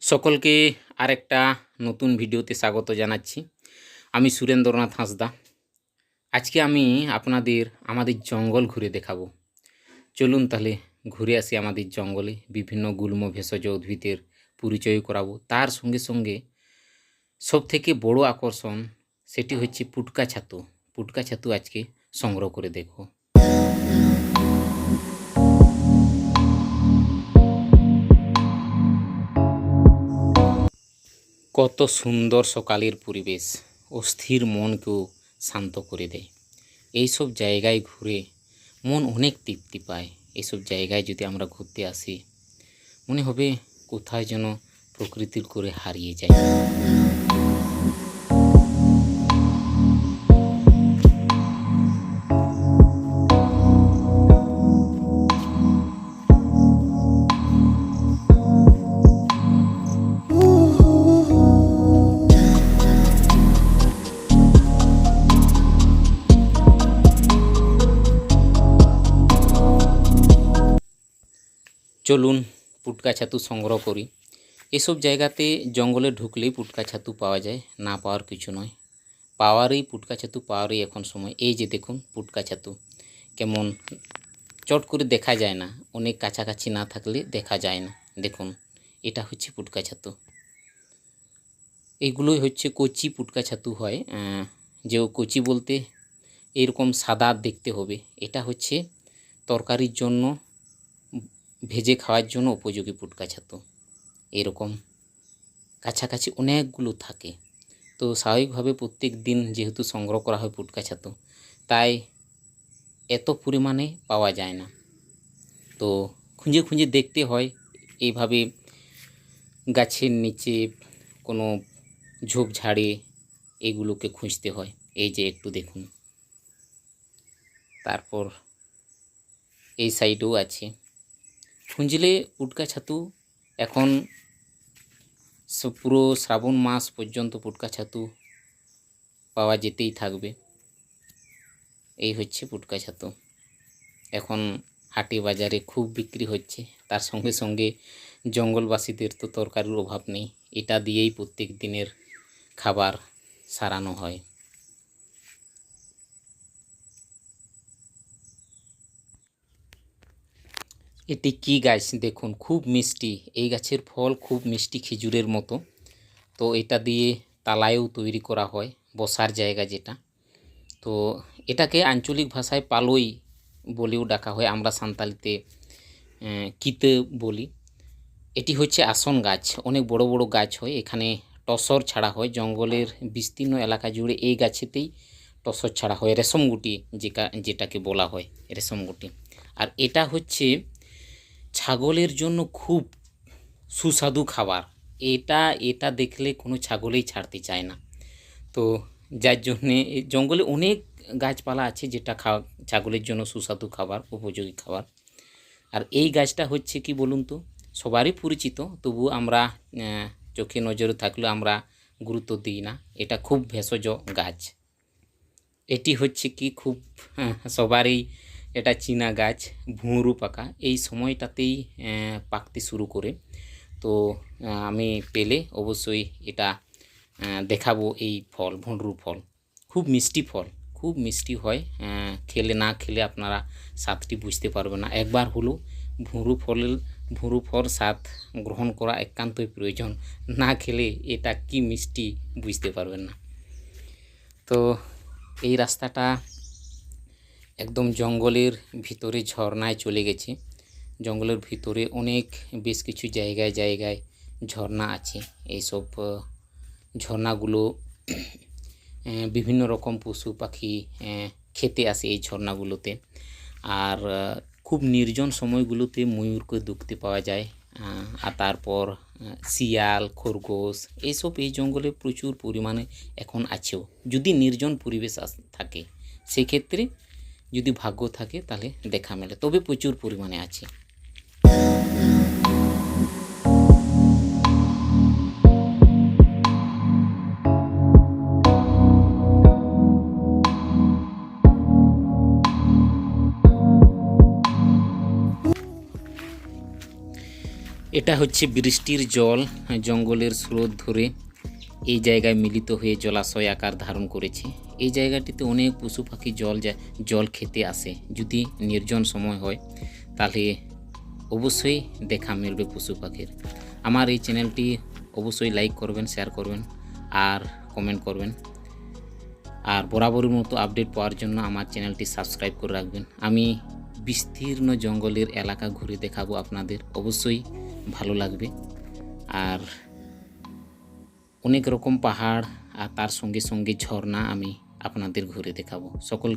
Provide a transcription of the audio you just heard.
সকলকে আরেকটা নতুন ভিডিওতে স্বাগত জানাচ্ছি। আমি সুরেন্দ্রনাথ হাঁসদা। আজকে আমি আপনাদের আমাদের জঙ্গল ঘুরে দেখাবো। চলুন তাহলে ঘুরে আসি আমাদের জঙ্গলে, বিভিন্ন গুল্ম ভেষজ উদ্ভিদের পরিচয় করাবো। তার সঙ্গে সঙ্গে সব থেকে বড় আকর্ষণ সেটি হচ্ছে পুটকা ছাতু। পুটকা ছাতু আজকে সংগ্রহ করে দেখো। কত সুন্দর সকালের পরিবেশ অস্থির মনকেও শান্ত করে দেয়। এইসব জায়গায় ঘুরে মন অনেক তৃপ্তি পায়। এইসব জায়গায় যদি আমরা ঘুরতে আসি, মনে হবে কোথায় যেন প্রকৃতির করে হারিয়ে যায় চলুন পুটকা ছাতু সংগ্রহ করি। এসব জায়গাতে জঙ্গলে ঢুকলেই পুটকা ছাতু পাওয়া যায়, না পাওয়ার কিছু নয়। পাওয়ারই পুটকা ছাতু, পাওয়ারই এখন সময়। এই যে দেখুন পুটকা ছাতু, কেমন চট করে দেখা যায় না, অনেক কাছাকাছি না থাকলে দেখা যায় না। দেখুন, এটা হচ্ছে পুটকা ছাতু। এইগুলোই হচ্ছে কচি পুটকা ছাতু হয় যে কচি বলতে এরকম সাদা দেখতে হবে। এটা হচ্ছে তরকারির জন্য ভেজে খাওয়ার জন্য উপযোগী পুটকা ছাতু। এরকম কাছাকাছি অনেকগুলো থাকে। তো স্বাভাবিকভাবে প্রত্যেক দিন যেহেতু সংগ্রহ করা হয় পুটকা ছাতু, তাই এত পরিমাণে পাওয়া যায় না। তো খুঁজে খুঁজে দেখতে হয়, এইভাবে গাছের নিচে কোনো ঝোপঝাড়ে এগুলোকে খুঁজতে হয়। এই যে একটু দেখুন। তারপর এই সাইডেও আছে। খুঁজলে পুটকা ছাতু? এখন পুরো শ্রাবণ মাস পর্যন্ত পুটকা ছাতু পাওয়া যেতেই থাকবে। এই হচ্ছে পুটকা ছাতু। এখন হাটে বাজারে খুব বিক্রি হচ্ছে। তার সঙ্গে সঙ্গে জঙ্গলবাসীদের তো তরকারির অভাব নেই। এটা দিয়েই প্রত্যেক দিনের খাবার সারানো হয়। এটি কি গাছ? দেখুন, খুব মিষ্টি। এই গাছের ফল খুব মিষ্টি খেজুরের মতো। তো এটা দিয়ে তালায়ও তৈরি করা হয়, বসার জায়গা যেটা। তো এটাকে আঞ্চলিক ভাষায় পালই বলেও ডাকা হয়, আমরা সান্তালিতে কিতে বলি। এটি হচ্ছে আসন গাছ। অনেক বড় বড় গাছ হয়, এখানে টসর ছাড়া হয়। জঙ্গলের বিস্তীর্ণ এলাকা জুড়ে এই গাছেতেই টসর ছাড়া হয় রেশমগুটি যেটা যেটাকে বলা হয় রেশমগুটি আর এটা হচ্ছে ছাগলের জন্য খুব সুস্বাদু খাবার। এটা এটা দেখলে কোনো ছাগলেই ছাড়তে চায় না। তো যার জন্যে জঙ্গলে অনেক গাছপালা আছে যেটা খাওয়া ছাগলের জন্য সুস্বাদু খাবার উপযোগী খাবার। আর এই গাছটা হচ্ছে কি বলুন তো সবারই পরিচিত তবু আমরা চোখে নজরে থাকলেও আমরা গুরুত্ব দিই না। এটা খুব ভেষজ গাছ। এটি হচ্ছে কি খুব হ্যাঁ, সবারই এটা চীনা গাছ, ভুঁড়ু পাকা। এই সময়টাতেই পাকতে শুরু করে। তো আমি পেলে অবশ্যই এটা দেখাবো এই ফল ভুঁড়ু ফল। খুব মিষ্টি ফল, খুব মিষ্টি হয়। খেলে না খেলে আপনারা স্বাদটি বুঝতে পারবেন না। একবার হলো ভুঁড়ু ফলের, ভুঁড়ু ফল স্বাদ গ্রহণ করা একান্তই প্রয়োজন। না খেলে এটা কি মিষ্টি বুঝতে পারবেন না। তো, এই রাস্তাটা একদম জঙ্গলের ভিতরে ঝর্ণায় চলে গেছে। জঙ্গলের ভিতরে অনেক বেশ কিছু জায়গায় জায়গায় ঝর্ণা আছে। এইসব ঝর্ণাগুলো বিভিন্ন রকম পশু পাখি খেতে আসে এই ঝর্ণাগুলোতে। আর খুব নির্জন সময়গুলোতে ময়ূরকে দেখতে পাওয়া যায়। আর তারপর শিয়াল, খরগোশ, এইসব এই জঙ্গলে প্রচুর পরিমাণে এখন আছেও। যদি নির্জন পরিবেশ থাকে, সেক্ষেত্রে যদি ভাগ্য থাকে, তাহলে দেখা মেলে। তবে প্রচুর পরিমাণে আছে। এটা হচ্ছে বৃষ্টির জল। জঙ্গলের স্রোত ধরে এই জায়গায় মিলিত হয়ে জলাশয় আকার ধারণ করেছে। এই জায়গাটিতে অনেক পশু পাখি জল জল খেতে আসে। যদি নির্জন সময় হয়, তাহলে অবশ্যই দেখা মিলবে পশু পাখির। আমার এই চ্যানেলটি অবশ্যই লাইক করবেন শেয়ার করবেন, আর কমেন্ট করবেন। আর বরাবরের মতো আপডেট পাওয়ার জন্য আমার চ্যানেলটি সাবস্ক্রাইব করে রাখবেন। আমি বিস্তীর্ণ জঙ্গলের এলাকা ঘুরে দেখাবো আপনাদের। অবশ্যই ভালো লাগবে। আর অনেক রকম পাহাড় আর তার সঙ্গে সঙ্গে ঝর্ণা আমি আপনাদের ঘুরে দেখাবো। সকল